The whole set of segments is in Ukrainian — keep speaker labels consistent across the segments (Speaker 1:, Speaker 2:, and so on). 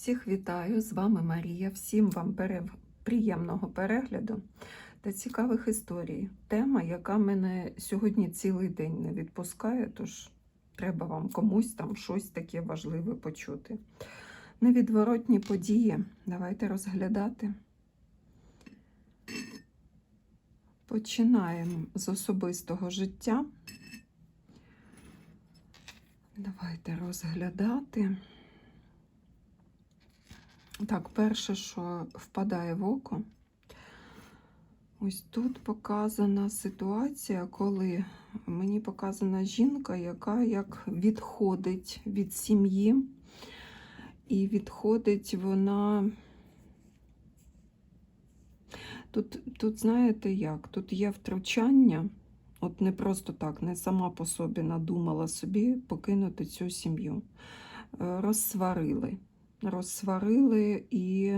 Speaker 1: Всіх вітаю! З вами Марія. Всім вам приємного перегляду та цікавих історій. Тема, яка мене сьогодні цілий день не відпускає, тож треба вам комусь там щось таке важливе почути. Невідворотні події. Давайте розглядати. Починаємо з особистого життя. Давайте розглядати. Так, перше, що впадає в око, ось тут показана ситуація, коли мені показана жінка, яка як відходить від сім'ї, і відходить вона. Тут, тут знаєте як? Тут є втручання, от не просто так, не сама по собі надумала собі покинути цю сім'ю. Е, Розсварили розсварили і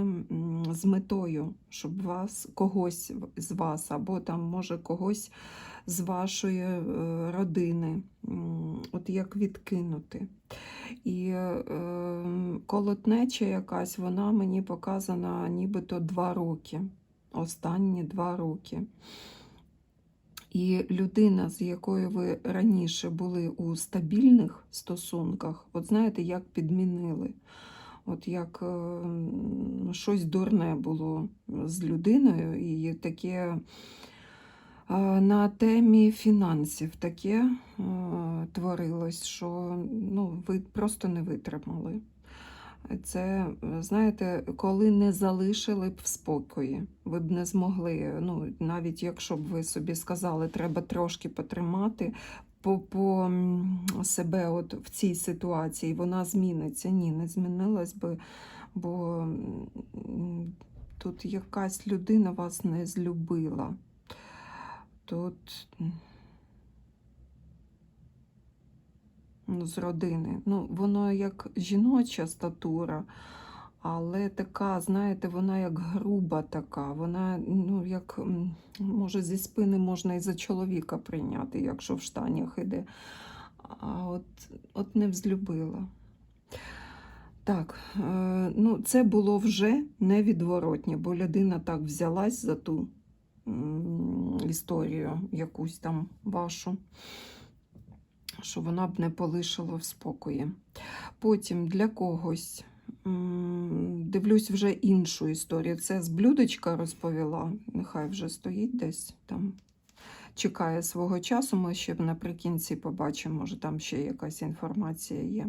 Speaker 1: з метою, щоб вас когось з вас, або там, може, когось з вашої е, родини, от як відкинути. І е, колотнеча якась, вона мені показана нібито два роки, останні два роки. І людина, з якою ви раніше були у стабільних стосунках, от знаєте, як підмінили. От як е, щось дурне було з людиною, і таке е, на темі фінансів таке е, творилось, що ну, ви просто не витримали. Це, знаєте, коли не залишили б в спокої, ви б не змогли, ну, навіть якщо б ви собі сказали, треба трошки потримати, по, по себе от в цій ситуації вона зміниться. Ні, не змінилась би, бо тут якась людина вас не злюбила. Тут ну, з родини. Ну, воно як жіноча статура, але така, знаєте, вона як груба така. Вона, ну, як, може, зі спини можна і за чоловіка прийняти, якщо в штанях іде. А от, от не взлюбила. Так, е, ну це було вже невідворотнє, бо людина так взялась за ту історію, якусь там вашу, що вона б не полишила в спокої. Потім для когось дивлюсь вже іншу історію. Це з блюдечка розповіла, нехай вже стоїть десь там. Чекає свого часу, ми ще наприкінці побачимо, може там ще якась інформація є.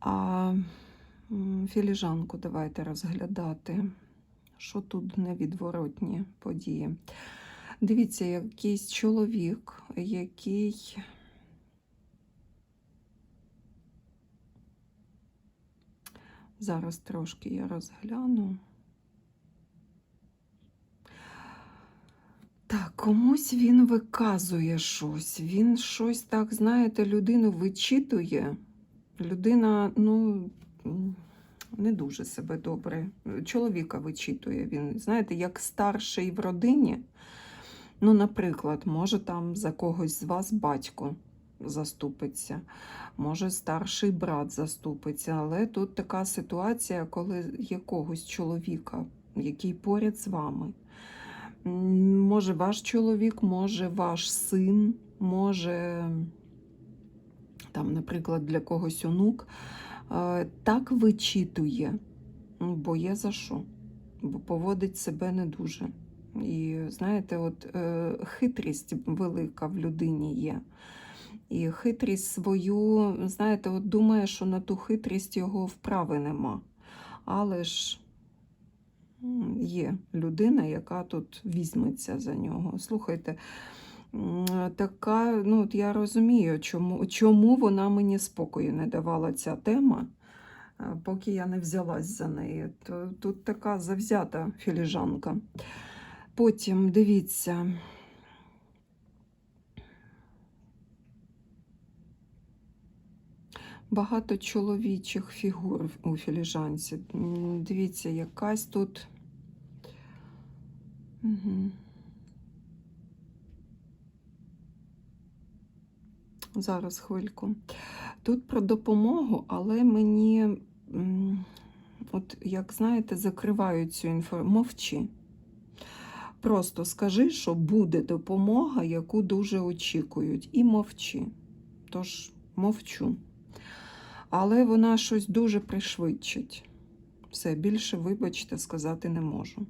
Speaker 1: А філіжанку давайте розглядати, що тут невідворотні події. Дивіться, якийсь чоловік, який зараз трошки я розгляну. Так, комусь він виказує щось. Він щось так, знаєте, людину вичитує. Людина, ну, не дуже себе добре. Чоловіка вичитує він, знаєте, як старший в родині. Ну, наприклад, може там за когось з вас батько заступиться, може старший брат заступиться, але тут така ситуація, коли якогось чоловіка, який поряд з вами. Може, ваш чоловік, може, ваш син, може, там, наприклад, для когось онук, е, так вичитує, бо є за що, бо поводить себе не дуже. І знаєте, от е, хитрість велика в людині є. І хитрість свою, знаєте, от думає, що на ту хитрість його вправи нема. Але ж є людина, яка тут візьметься за нього. Слухайте, така, ну от я розумію, чому, чому вона мені спокою не давала ця тема, е, поки я не взялась за неї. Тут така завзята філіжанка. Потім дивіться. Багато чоловічих фігур у філіжанці. Дивіться, якась тут. Угу. Зараз хвильку. Тут про допомогу, але мені от як знаєте, закривають цю інформацію. Мовчи. Просто скажи, що буде допомога, яку дуже очікують, і мовчи. Тож мовчу. Але вона щось дуже пришвидшить. Все, більше, вибачте, сказати не можу.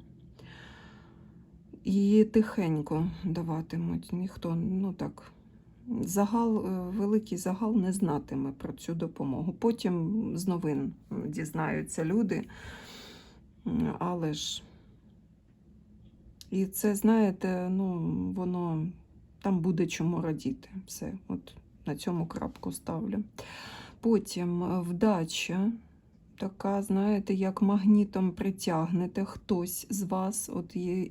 Speaker 1: І тихенько даватимуть. Ніхто, ну так, загал, е, великий загал не знатиме про цю допомогу. Потім з новин дізнаються люди. Але ж. І це, знаєте, ну, воно там буде чому радіти. Все, от на цьому крапку ставлю. Потім е, вдача. Така, знаєте, як магнітом притягнете хтось з вас. От є,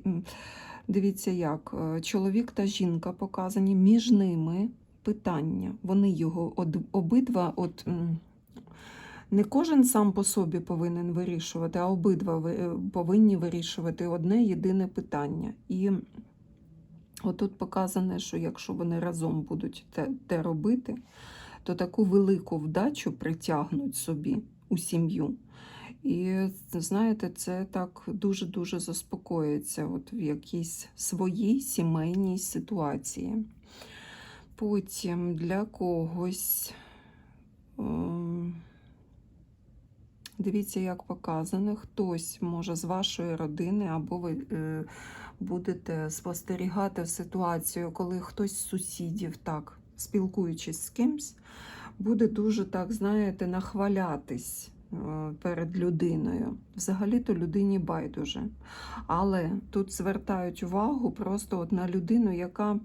Speaker 1: дивіться, як е, чоловік та жінка показані, між ними питання. Вони його обидва, от не кожен сам по собі повинен вирішувати, а обидва е, повинні вирішувати одне єдине питання. І отут показане, що якщо вони разом будуть те, те робити, то таку велику вдачу притягнуть собі у сім'ю. І знаєте, це так дуже-дуже заспокоїться от в якійсь своїй сімейній ситуації. Потім для когось. ем, Дивіться, як показано, хтось може з вашої родини, або ви е, будете спостерігати ситуацію, коли хтось з сусідів, так, спілкуючись з кимсь, буде дуже, так, знаєте, нахвалятись е, перед людиною. Взагалі-то людині байдуже. Але тут звертають увагу просто от на людину, яка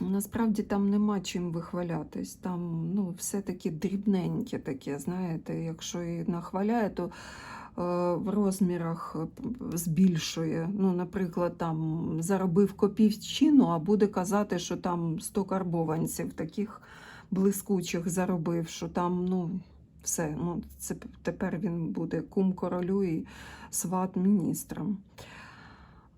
Speaker 1: насправді там нема чим вихвалятись. Там ну, все-таки дрібненьке таке, знаєте, якщо і нахваляє, то в розмірах е, збільшує. Ну, наприклад, там заробив копійчину, а буде казати, що там 100 карбованців таких блискучих заробив, що там, ну, все, ну, це тепер він буде кум королю і сват міністрам.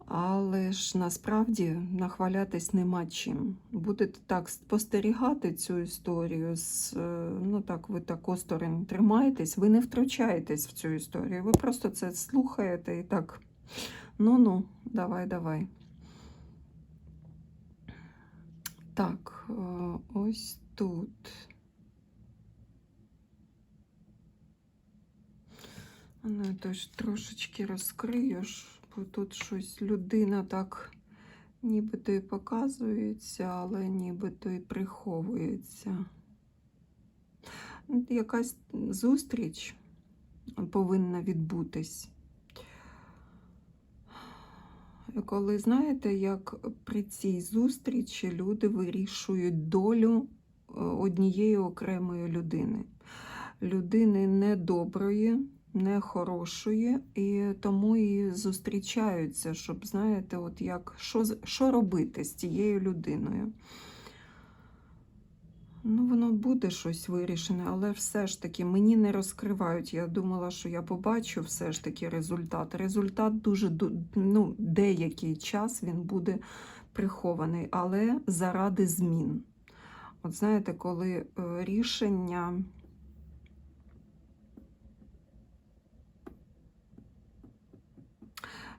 Speaker 1: Але ж насправді нахвалятись нема чим. Будете так спостерігати цю історію, з, е, ну так, ви так осторонь тримаєтесь, ви не втручаєтесь в цю історію. Ви просто це слухаєте і так. Ну-ну, давай, давай. Так, е, ось тут. Ну, то ж трошечки бо тут щось людина так нібито і показується, але нібито і приховується. Якась зустріч повинна відбутись. Коли знаєте, як при цій зустрічі люди вирішують долю е, однієї окремої людини. Людини недоброї, нехорошої, і тому і зустрічаються, щоб, знаєте, от як, що, що робити з тією людиною. Ну, воно буде щось вирішене, але все ж таки мені не розкривають. Я думала, що я побачу все ж таки результат. Результат дуже ну, деякий час він буде прихований, але заради змін. От знаєте, коли е, рішення.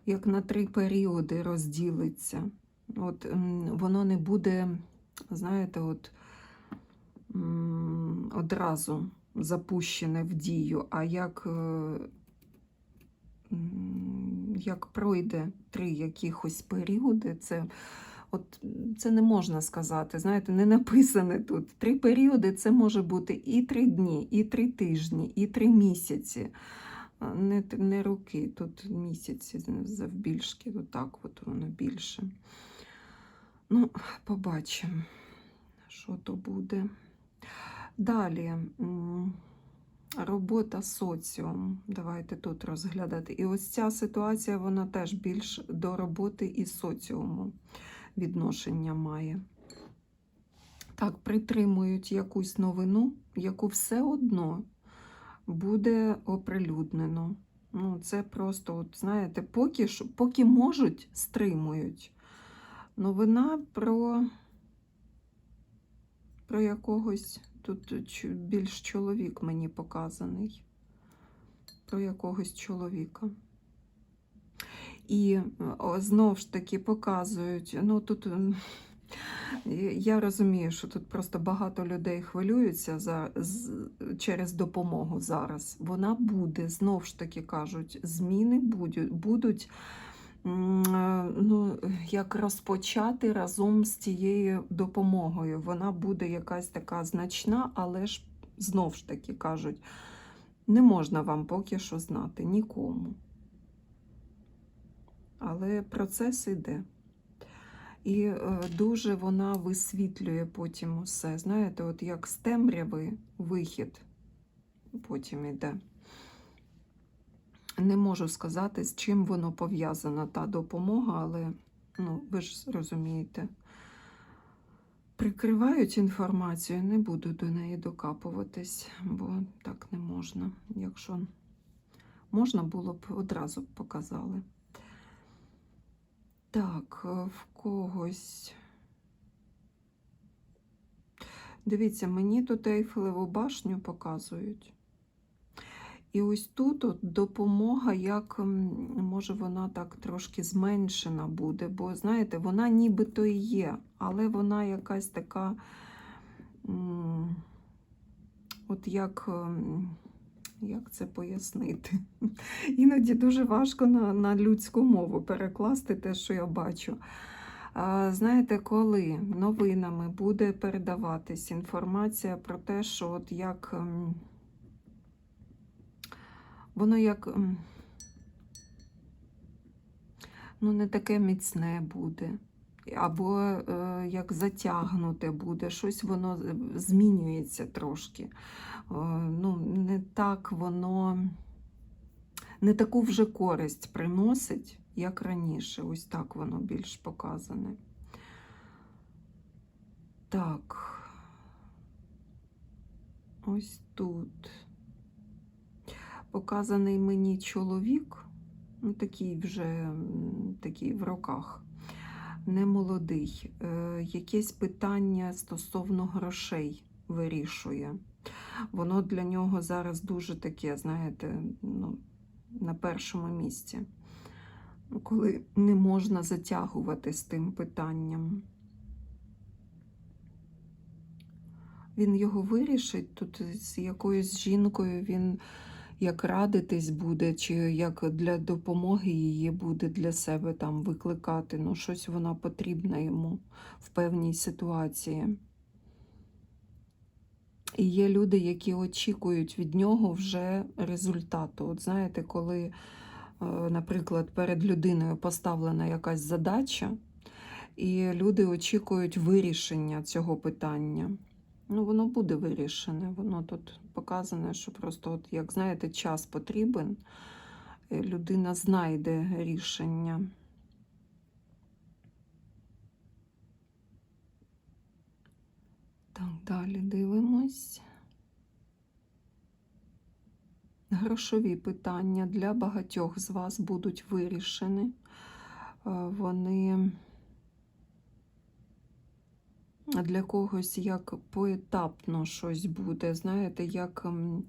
Speaker 1: Як на три періоди розділиться. От воно не буде, знаєте, от одразу запущене в дію, а як, е, як пройде три якихось періоди, це, от, це не можна сказати. Знаєте, не написане тут. Три періоди це може бути і три дні, і три тижні, і три місяці. Не, не роки, тут місяці завбільшки, отак от воно більше. Ну, побачимо, що то буде. Далі робота соціум. Давайте тут розглядати. І ось ця ситуація, вона теж більш до роботи і соціуму відношення має. Так, притримують якусь новину, яку все одно буде оприлюднено. Ну, це просто, от, знаєте, поки, поки можуть, стримують. Новина про, про якогось тут більш чоловік мені показаний. про якогось чоловіка. І е, о, знов ж таки показують, ну тут я розумію, що тут просто багато людей хвилюються за, з, через допомогу зараз. Вона буде, знов ж таки кажуть, зміни будуть, будуть е, ну, як розпочати разом з тією допомогою. Вона буде якась така значна, але ж знов ж таки кажуть, не можна вам поки що знати нікому. Але процес іде. І е, дуже вона висвітлює потім усе. Знаєте, от як з темряви вихід потім іде. Не можу сказати, з чим воно пов'язана та допомога, але ну, ви ж розумієте. Прикривають інформацію, не буду до неї докапуватись, бо так не можна. Якщо можна було б одразу показали. Так, е, в когось. Дивіться, мені тут Ейфелеву башню показують. І ось тут от допомога, як може вона так трошки зменшена буде, бо знаєте, вона нібито і є, але вона якась така, от як, як це пояснити? Іноді дуже важко на, на людську мову перекласти те, що я бачу. А, Знаєте, коли новинами буде передаватись інформація про те, що от як ем, воно як ем, ну, не таке міцне буде, або е, як затягнуте буде, щось воно змінюється трошки. Е, ну, не так воно, не таку вже користь приносить, як раніше. Ось так воно більш показане. Так. Ось тут. Показаний мені чоловік, ну такий вже такий в роках, не молодий. Е, якесь питання стосовно грошей вирішує. Воно для нього зараз дуже таке, знаєте, ну, на першому місці. Коли не можна затягувати з тим питанням. Він його вирішить, тут з якоюсь жінкою він як радитись буде, чи як для допомоги її буде для себе там викликати. Ну, щось вона потрібна йому в певній ситуації. І є люди, які очікують від нього вже результату. От знаєте, коли, е, наприклад, перед людиною поставлена якась задача, і люди очікують вирішення цього питання. Ну, воно буде вирішене. Воно тут показане, що просто, от, як знаєте, час потрібен, е, людина знайде рішення. Так, далі дивимось. Грошові питання для багатьох з вас будуть вирішені. Е, Вони для когось як поетапно щось буде. Знаєте, як, ем,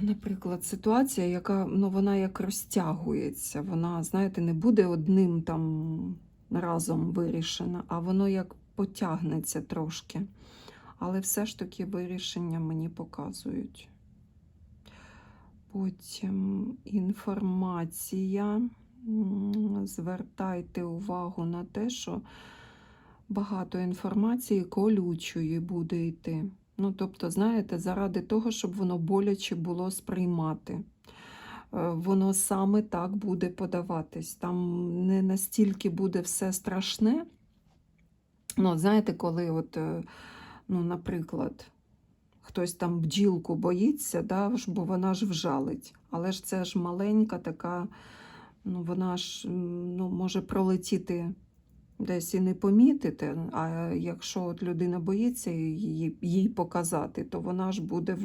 Speaker 1: наприклад, ситуація, яка ну, вона як розтягується. Вона, знаєте, не буде одним там разом вирішена, а воно як потягнеться трошки. Але все ж таки вирішення мені показують. Потім інформація. Звертайте увагу на те, що багато інформації колючої буде йти. Ну, тобто, знаєте, заради того, щоб воно боляче було сприймати. Е, Воно саме так буде подаватись. Там не настільки буде все страшне. Ну, знаєте, коли, от, е, ну, наприклад, хтось там бджілку боїться, да, бо вона ж вжалить. Але ж це ж маленька така, ну, вона ж ну, може пролетіти десь і не помітити. А якщо от людина боїться її, їй показати, то вона ж буде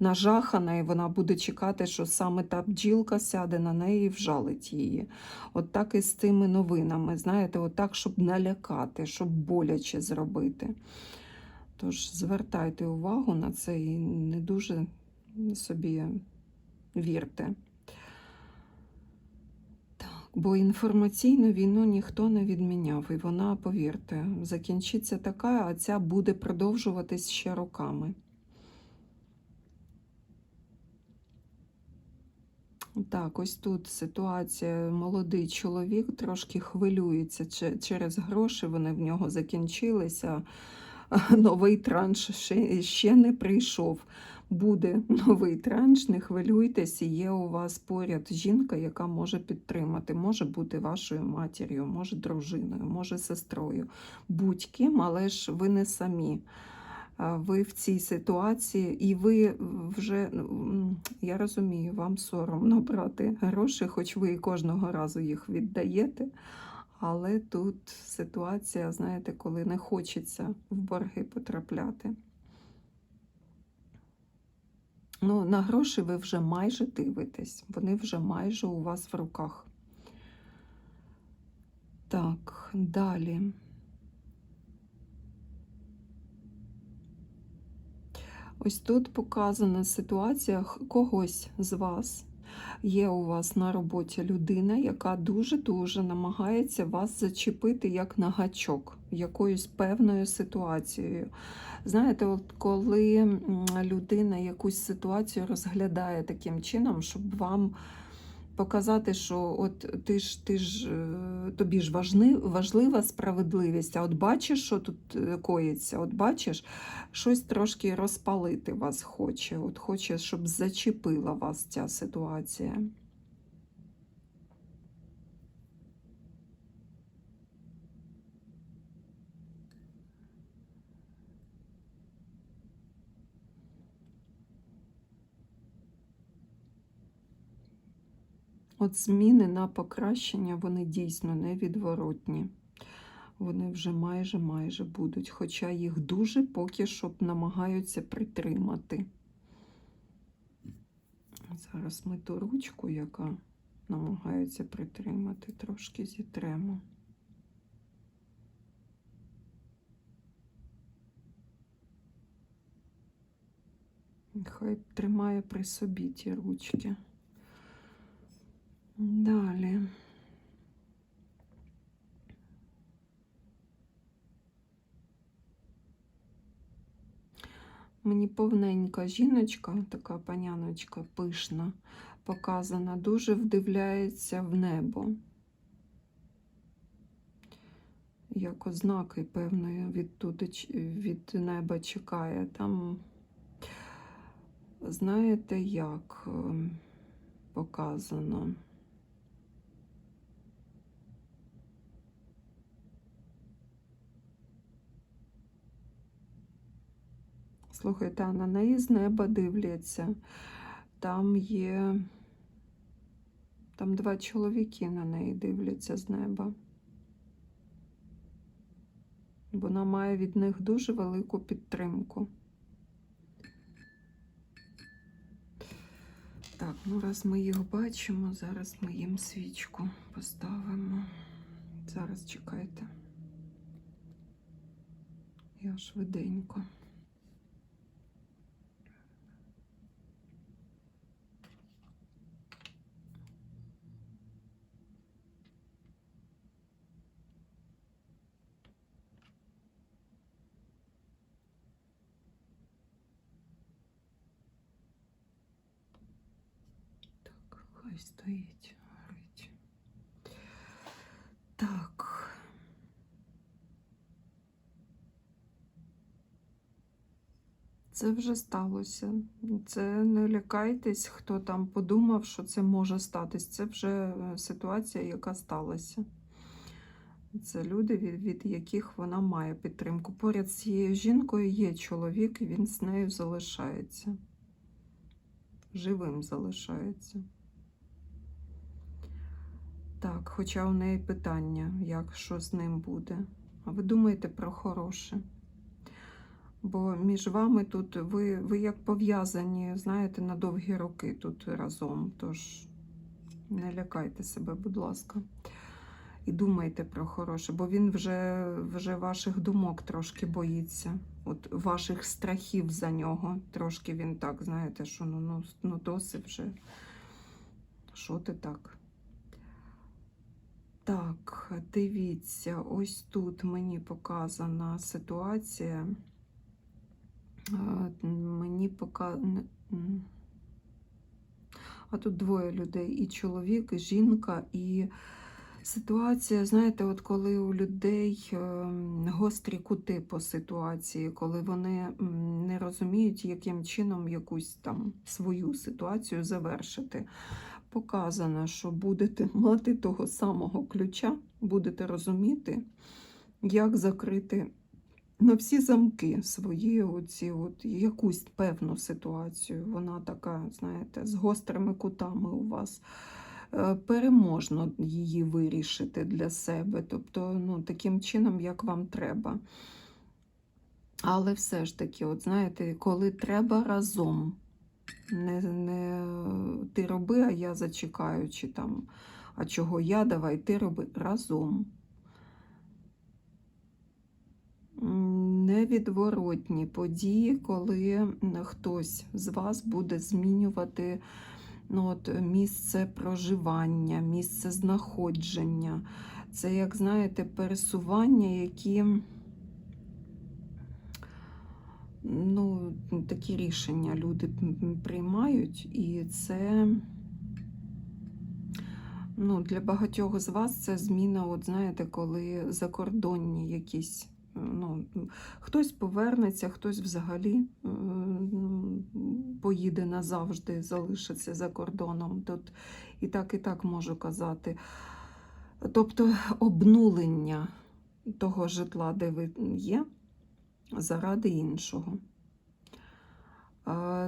Speaker 1: нажахана і вона буде чекати, що саме та бджілка сяде на неї і вжалить її. От так і з цими новинами. Знаєте, от так, щоб налякати, щоб боляче зробити. Тож звертайте увагу на це і не дуже собі вірте. Бо інформаційну війну ніхто не відміняв, і вона, повірте, закінчиться така, а ця буде продовжуватись ще роками. Так, ось тут ситуація. Молодий чоловік трошки хвилюється через гроші, вони в нього закінчилися. Новий транш ще не прийшов. Буде новий транш, не хвилюйтесь, є у вас поряд жінка, яка може підтримати. Може бути вашою матір'ю, може дружиною, може сестрою. Будь-ким, але ж ви не самі. Ви в цій ситуації, і ви вже, ну, я розумію, вам соромно брати гроші, хоч ви і кожного разу їх віддаєте. Але тут ситуація, знаєте, коли не хочеться в борги потрапляти. Ну, на гроші ви вже майже дивитесь, вони вже майже у вас в руках. Так, далі. Ось тут показана ситуація когось з вас. Є у вас на роботі людина, яка дуже-дуже намагається вас зачепити як на гачок якоюсь певною ситуацією. Знаєте, от коли людина якусь ситуацію розглядає таким чином, щоб вам показати, що от ти ж ти ж е, тобі ж важлива справедливість, а от бачиш, що тут е, коїться, от бачиш, щось трошки розпалити вас хоче, от хоче, щоб зачепила вас ця ситуація. От зміни на покращення, вони дійсно невідворотні. Вони вже майже майже будуть, хоча їх дуже поки що намагаються притримати. Зараз ми ту ручку, яка намагаються притримати, трошки зітремо. Хай тримає при собі ті ручки. Далі. Мені повненька жіночка, така паняночка пишна, показана, дуже вдивляється в небо. Як ознаки певної відтуди, від неба чекає. Там, знаєте, як ем, показано. Слухайте, а на неї з неба дивляться. Там є. Там два чоловіки на неї дивляться з неба. Вона має від них дуже велику підтримку. Так, ну раз ми їх бачимо, зараз ми їм свічку поставимо. Зараз чекайте. Я швиденько. Хай стоїть, горить. Так. Це вже сталося. Це не лякайтесь, хто там подумав, що це може статись. Це вже е, ситуація, яка сталася. Це люди, від, від яких вона має підтримку. Поряд з цією жінкою є чоловік, і він з нею залишається. Живим залишається. Так, хоча у неї питання, як що з ним буде. А ви думаєте про хороше? Бо між вами тут ви, ви як пов'язані, знаєте, на довгі роки тут разом. Тож не лякайте себе, будь ласка. І думайте про хороше, бо він вже, вже ваших думок трошки боїться. от ваших страхів за нього. Трошки він так, знаєте, що ну, ну, ну досить вже. Що ти так? Так, дивіться, ось тут мені показана ситуація. Е, Мені показано. А тут двоє людей: і чоловік, і жінка, і ситуація, знаєте, от коли у людей ем, гострі кути по ситуації, коли вони не розуміють, яким чином якусь там свою ситуацію завершити. Показано, що будете мати того самого ключа, будете розуміти, як закрити на всі замки свої оці, от, якусь певну ситуацію. Вона така, знаєте, з гострими кутами у вас. Е, Переможно її вирішити для себе, тобто ну, таким чином, як вам треба. Але все ж таки, от знаєте, коли треба разом, не, не ти роби, а я зачекаю, чи там, а чого я, давай ти роби разом. Невідворотні події, коли хтось з вас буде змінювати ну, от, місце проживання, місце знаходження. Це, як знаєте, пересування, які ну, такі рішення люди приймають, і це ну, для багатьох з вас це зміна, от знаєте, коли закордонні якісь. Ну, хтось повернеться, хтось взагалі е, ну, поїде назавжди, залишиться за кордоном. Тут і так, і так можу казати. Тобто обнулення того житла, де ви є, заради іншого.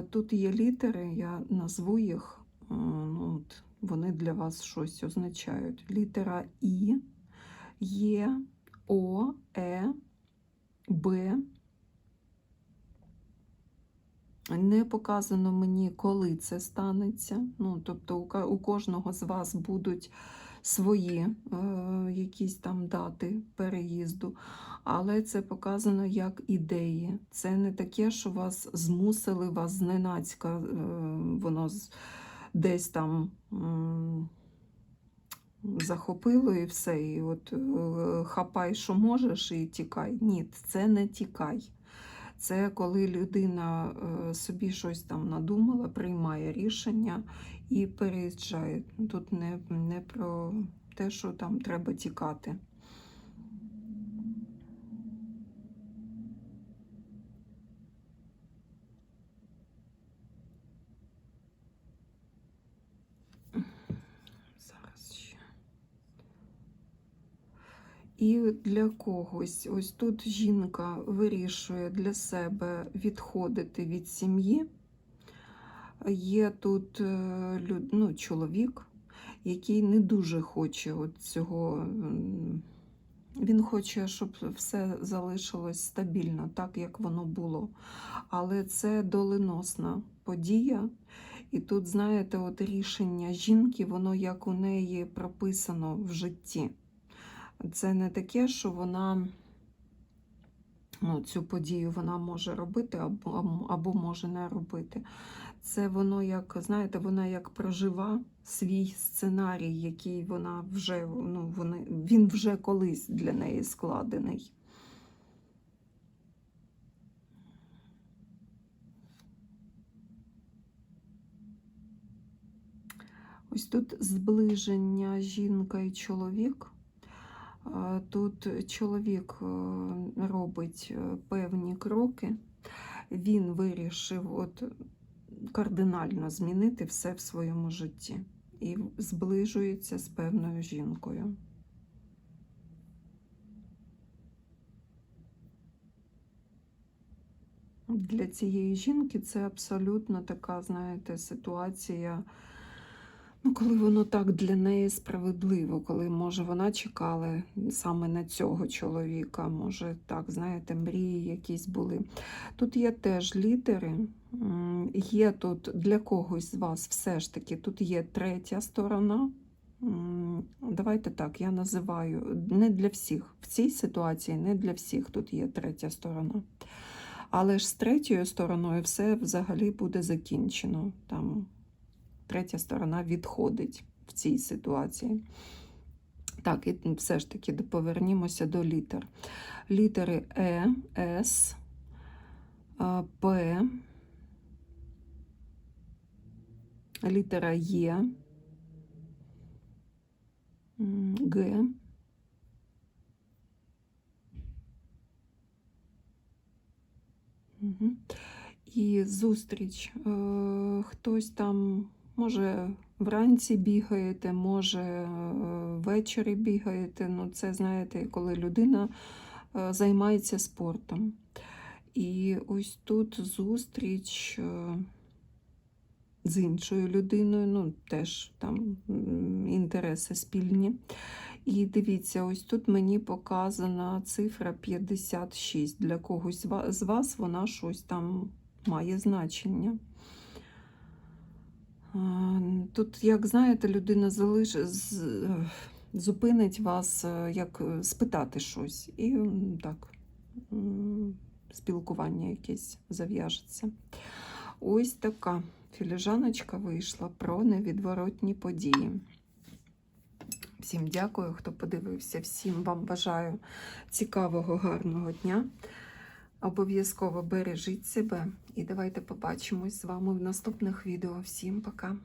Speaker 1: Тут є літери, я назву їх, ну, от, вони для вас щось означають. Літера І, Є, О, Е, Б. Не показано мені, коли це станеться. Ну, тобто у кожного з вас будуть свої е, якісь там дати переїзду, але це показано як ідеї. Це не таке, що вас змусили, вас зненацька, е, воно десь там. захопило і все, і от е, хапай, що можеш, і тікай. Ні, це не тікай. Це коли людина е, собі щось там надумала, приймає рішення і переїжджає. Тут не, не про те, що там треба тікати. І для когось, ось тут жінка вирішує для себе відходити від сім'ї. Є тут е, ну, чоловік, який не дуже хоче от цього. Він хоче, щоб все залишилось стабільно, так як воно було. Але це доленосна подія. І тут, знаєте, от рішення жінки, воно як у неї прописано в житті. Це не таке, що вона ну, цю подію вона може робити або, або- може не робити. Це воно як, знаєте, вона як прожива свій сценарій, який вона вже, ну, вони, він вже колись для неї складений. Ось тут зближення жінка і чоловік. Е, Тут чоловік е, робить е, певні кроки. Він вирішив от кардинально змінити все в своєму житті і зближується з певною жінкою. Для цієї жінки це абсолютно така, знаєте, ситуація. Ну, коли воно так для неї справедливо, коли, може, вона чекала саме на цього чоловіка, може, так, знаєте, мрії якісь були. Тут є теж літери, є тут для когось з вас все ж таки, тут є третя сторона. Давайте так, я називаю не для всіх. В цій ситуації не для всіх тут є третя сторона. Але ж з третьою стороною все взагалі буде закінчено. Там третя сторона відходить в цій ситуації. Так, і все ж таки повернімося до літер. Літери Е, С, П, літера Є, Г. І зустріч. Е, Хтось там, може, вранці бігаєте, може, е, ввечері бігаєте. Ну, це, знаєте, коли людина е, займається спортом. І ось тут зустріч е, з іншою людиною, ну, теж там інтереси спільні. І дивіться, ось тут мені показана цифра 56. Для когось з вас вона щось там має значення. Тут, як знаєте, людина залиш... зупинить вас, е, як е, спитати щось. І так, спілкування якесь зав'яжеться. Ось така філіжаночка вийшла про невідворотні події. Всім дякую, хто подивився. Всім вам бажаю цікавого, гарного дня. Обов'язково бережіть себе і давайте побачимось з вами в наступних відео. Всім пока!